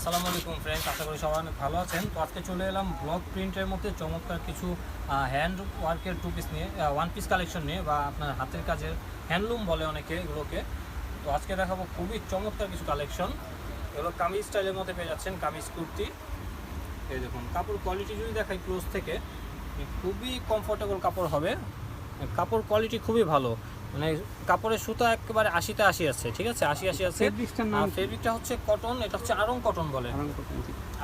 আসসালামু আলাইকুম ফ্রেন্ডস আশা করি সবাই অনেক ভালো আছেন। তো আজকে চলে এলাম ব্লক প্রিন্টের মধ্যে, চমৎকার কিছু হ্যান্ড ওয়ার্কের টু পিস নিয়ে ওয়ান পিস কালেকশন নিয়ে, বা আপনার হাতের কাজের হ্যান্ডলুম বলে অনেকে এগুলোকে। তো আজকে দেখাবো খুবই চমৎকার কিছু কালেকশন এগুলো কামিজ স্টাইলের মধ্যে পেয়ে যাচ্ছেন, কামিজ কুর্তি। এই দেখুন, কাপড় কোয়ালিটি যদি দেখাই ক্লোজ থেকে, খুবই কমফোর্টেবল কাপড় হবে। কাপড় কোয়ালিটি খুবই ভালো। মানে কাপড়ের সুতা একেবারে আশিতে আশি আছে ঠিক আছে? আশি আশি আছে। আর ফেব্রিকটা হচ্ছে কটন এটা হচ্ছে আরং কটন বলে।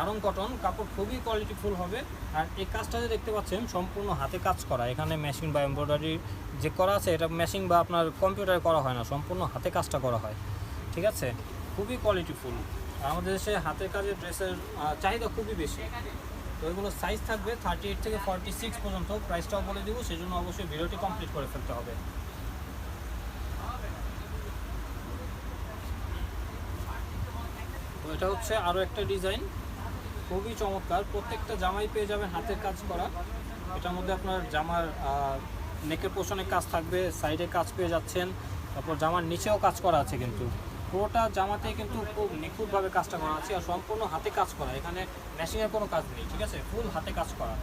আরং কটন কাপড় খুবই কোয়ালিটিফুল হবে। আর এই কাজটা যে দেখতে পাচ্ছেন সম্পূর্ণ হাতে কাজ করা। এখানে মেশিন বা এমব্রয়ডারি যে করা আছে এটা মেশিন বা আপনার কম্পিউটারে করা হয় না সম্পূর্ণ হাতে কাজটা করা হয়। ঠিক আছে? খুবই কোয়ালিটিফুল আমাদের দেশে হাতের কাজের ড্রেসের চাহিদা খুবই বেশি। তো এগুলো সাইজ থাকবে থার্টি এইট থেকে ফর্টি সিক্স পর্যন্ত প্রাইসটাও বলে দিব সেই জন্য অবশ্যই ভিডিওটি কমপ্লিট করে ফেলতে হবে। এটা হচ্ছে আরও একটা ডিজাইন। খুবই চমৎকার। প্রত্যেকটা জামাই পেয়ে যাবেন হাতের কাজ করা। এটার মধ্যে আপনার জামার নেকের পোষণে কাজ থাকবে সাইডে কাজ পেয়ে যাচ্ছেন। তারপর জামার নিচেও কাজ করা আছে কিন্তু। পুরোটা জামাতে কিন্তু খুব নিখুঁতভাবে কাজটা করা আছে আর সম্পূর্ণ হাতে কাজ করা। এখানে মেশিনের কোনো কাজ নেই, ঠিক আছে? ফুল হাতে কাজ করা।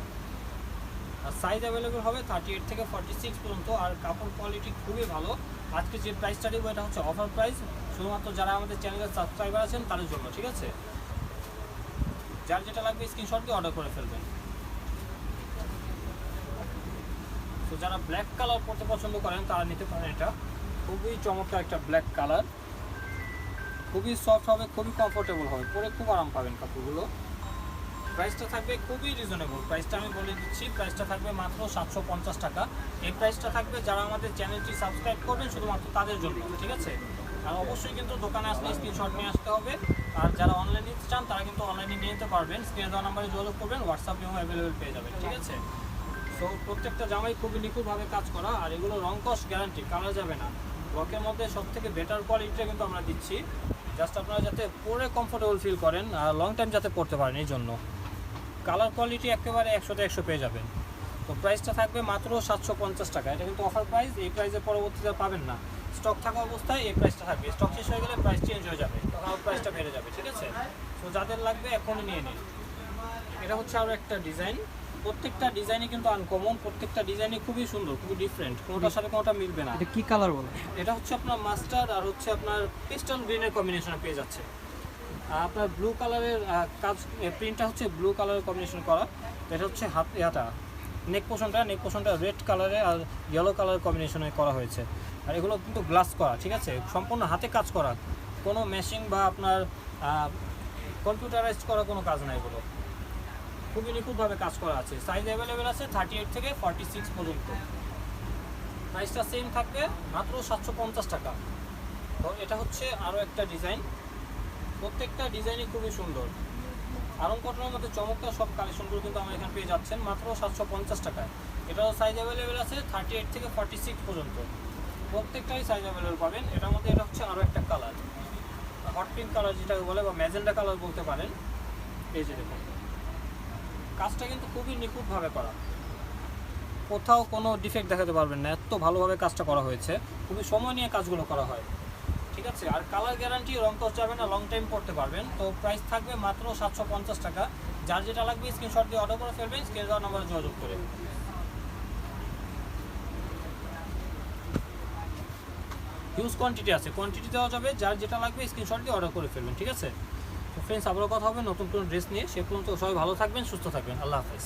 আর সাইজ অ্যাভেলেবেল হবে থার্টি এইট থেকে ফর্টি সিক্স পর্যন্ত। আর কাপড় কোয়ালিটি খুবই ভালো। আজকে যে প্রাইসটা দেবো, এটা হচ্ছে অফার প্রাইস শুধুমাত্র যারা আমাদের চ্যানেলের সাবস্ক্রাইবার আছেন, তাদের জন্য, ঠিক আছে? যার যেটা লাগবে স্ক্রিনশট দিয়ে অর্ডার করে ফেলবেন। তো যারা ব্ল্যাক কালার পরতে পছন্দ করেন, তারা নিতে পারেন এটা। খুবই চমৎকার একটা ব্ল্যাক কালার খুবই সফট হবে, খুবই কমফোর্টেবল হবে। পরে খুব আরাম পাবেন কাপড়গুলো। প্রাইসটা থাকবে খুবই রিজনেবল প্রাইসটা আমি বলে দিচ্ছি, প্রাইসটা থাকবে মাত্র সাতশো পঞ্চাশ টাকা। এই প্রাইসটা থাকবে যারা আমাদের চ্যানেলটি সাবস্ক্রাইব করবেন শুধুমাত্র তাদের জন্য, ঠিক আছে? আর অবশ্যই কিন্তু দোকানে আসলে স্ক্রিনশট নিয়ে আসতে হবে। আর যারা অনলাইনে নিতে চান, তারা কিন্তু অনলাইনে নিয়ে নিতে পারবেন। স্ক্রিনে দেওয়া নাম্বারে যোগাযোগ করবেন হোয়াটসঅ্যাপ এবং অ্যাভেলেবেল পেয়ে যাবেন, ঠিক আছে? সো প্রত্যেকটা জামাই খুবই নিখুঁতভাবে কাজ করা, আর এগুলো রং কস্ট গ্যারান্টি কালার যাবে না। ব্লকের মধ্যে সব থেকে বেটার কোয়ালিটিটা কিন্তু আমরা দিচ্ছি। জাস্ট আপনারা যাতে পরে কমফোর্টেবল ফিল করেন, আর লং টাইম যাতে পড়তে পারেন, এই জন্য। কালার কোয়ালিটি একেবারে একশোতে একশো পেয়ে যাবেন। তো প্রাইসটা থাকবে মাত্র সাতশো পঞ্চাশ টাকা। এটা কিন্তু অফার প্রাইস এই প্রাইসের পরবর্তীতে পাবেন না। স্টক থাকা অবস্থায় এই প্রাইসটা থাকবে। স্টক শেষ হয়ে গেলে প্রাইস চেঞ্জ হয়ে যাবে। তখন আবার প্রাইসটা বেড়ে যাবে ঠিক আছে? তো যাদের লাগবে এখনই নিয়ে নিন। এটা হচ্ছে আরও একটা ডিজাইন প্রত্যেকটা ডিজাইনই কিন্তু আনকমন প্রত্যেকটা ডিজাইনই খুবই সুন্দর খুবই ডিফারেন্ট কোনোটার সাথে কোনোটা মিলবে না। এটা কি কালার বলে? এটা হচ্ছে আপনার মাস্টার আর হচ্ছে আপনার পিস্টল গ্রিনের কম্বিনেশনে পেয়ে যাচ্ছে আপনার ব্লু কালারের কাজ প্রিন্টটা হচ্ছে ব্লু কালারের কম্বিনেশন করা। এটা হচ্ছে হাত, ইয়াটা। নেক পোষণটা নেক পোষণটা রেড কালারে আর ইয়েলো কালারের কম্বিনেশনে করা হয়েছে। আর এগুলো কিন্তু গ্লাস করা, ঠিক আছে? সম্পূর্ণ হাতে কাজ করা। কোনো মেশিন বা আপনার কম্পিউটারাইজ করা কোনো কাজ নাই এগুলো। খুবই নিখুঁতভাবে কাজ করা আছে। সাইজ অ্যাভেলেবেল আছে থার্টি এইট থেকে ফর্টি সিক্স পর্যন্ত প্রাইসটা সেম থাকবে মাত্র সাতশো পঞ্চাশ টাকা। তো এটা হচ্ছে আরও একটা ডিজাইন প্রত্যেকটা ডিজাইনই খুবই সুন্দর। আরং কটনের মধ্যে চমৎকার সব কালেকশনগুলো কিন্তু আমরা এখানে পেয়ে যাচ্ছেন, মাত্র সাতশো পঞ্চাশ টাকায়। এটাও সাইজ অ্যাভেলেবেল আছে থার্টি এইট থেকে ফর্টি সিক্স পর্যন্ত। প্রত্যেকটাই সাইজ অ্যাভেলেবেল পাবেন। এটার মধ্যে এটা হচ্ছে আরও একটা কালার হট পিঙ্ক কালার যেটাকে বলে, বা ম্যাজেন্ডা কালার বলতে পারেন। এই যে দেখুন। কাজটা কিন্তু খুবই নিখুঁতভাবে করা। কোথাও কোনো ডিফেক্ট দেখাতে পারবেন না। এত ভালোভাবে কাজটা করা হয়েছে। খুবই সময় নিয়ে কাজগুলো করা হয়। ঠিক আছে, আর কালার গ্যারান্টি রং কস্ট যাবে না লং টাইম পড়তে পারবেন। তো প্রাইস থাকবে মাত্র সাতশো পঞ্চাশ টাকা। যার যেটা লাগবে স্ক্রিনশট দিয়ে অর্ডার করে ফেলবেন স্ক্রিন দেওয়ার নাম্বারে যোগাযোগ করে। হিউজ কোয়ান্টিটি আছে কোয়ান্টিটি দেওয়া যাবে, যার যেটা লাগবে স্ক্রিনশট দিয়ে অর্ডার করে ফেলবেন, ঠিক আছে? তো ফ্রেন্ডস আবারও কথা হবে নতুন কোনো ড্রেস নিয়ে। সে পর্যন্ত সবাই ভালো থাকবেন, সুস্থ থাকবেন। আল্লাহ হাফেজ।